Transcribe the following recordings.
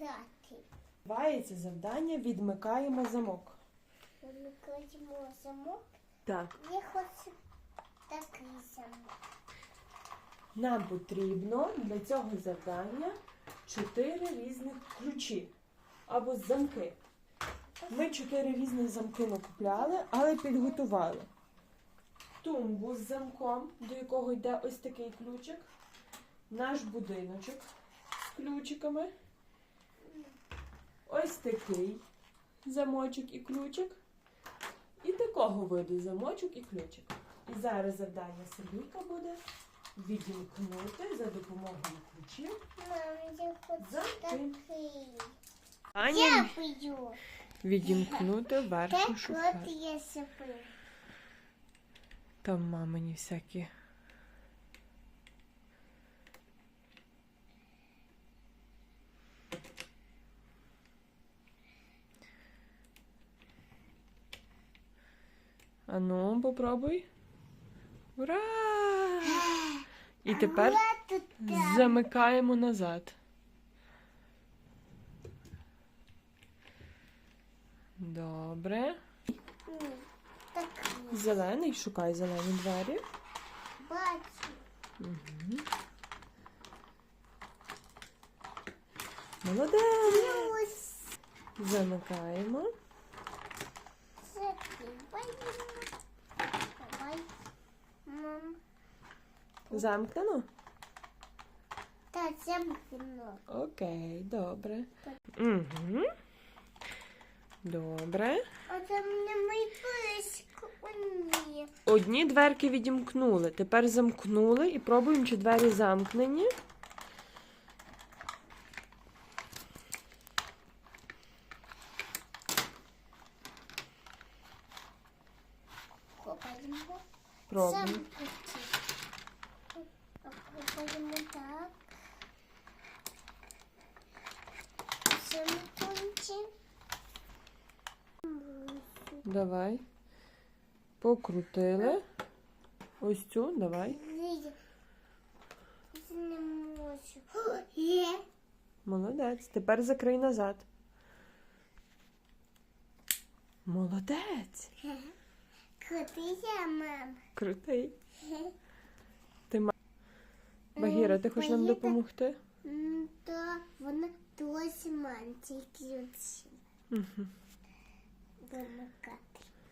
грати. Відбувається завдання, відмикаємо замок. Ми кладемо замок. Так. Я хочу такий замок. Нам потрібно для цього завдання чотири різних ключі або замки. Ми чотири різних замки накупляли, але підготували. Тумбу з замком, до якого йде ось такий ключик. Наш будиночок з ключиками. Ось такий замочок і ключик. І такого виду замочок і ключик. І зараз завдання Сергійка буде відімкнути за допомогою ключів. Мам, я хочу Замки. такий. Аня відімкнути верхню Так шуфлядку. от я собі. Там мамині всякі. А ну, попробуй. Ура! І тепер замикаємо назад. Добре. Зелений, шукай зелені двері. Бачу. Угу. Молодець. Замикаємо. Замкнено? Та замкнув. Окей, добре. Угу. Добре. А там не мій близько. Одні дверки відімкнули. Тепер замкнули і пробуємо, чи двері замкнені. Пробуємо. Замкнуті. Копаємо так. Замкнуті. Давай. Покрутили. Ось цю, давай. Не можу. Є. Молодець. Тепер закрий назад. Молодець. Крутися, мам. Крутий. Багіра, ти хочеш нам допомогти? То вона досі ключі. Угу.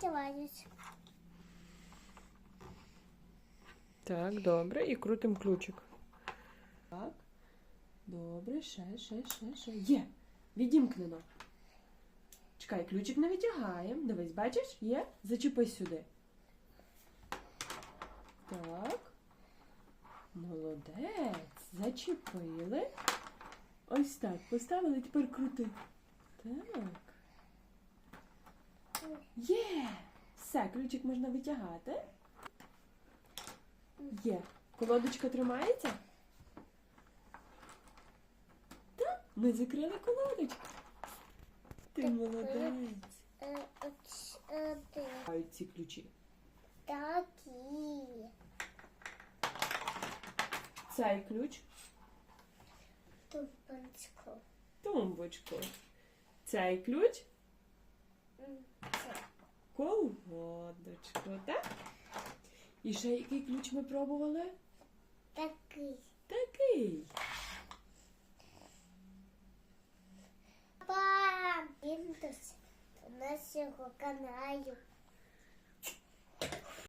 Давай. Так, добре. І крутим ключик. Так. Добре, ще, ще, ще, ще. Є. Відімкнено. Чекай, ключик не витягаємо. Дивись, бачиш? Є? Зачепи сюди. Так. Молодець. Зачепили. Ось так. Поставили, тепер крути. Так. Є. Все, ключик можна витягати. Є. Колодочка тримається? Так, ми закрили колодочку. Ти молодець. Мають ці ключі. Такі. Цей ключ Тупанчко. тумбочку. Цей ключ колодочку, так? І ще який ключ ми пробували? Такий. Такий. Папа! Індус. У нас його канаю.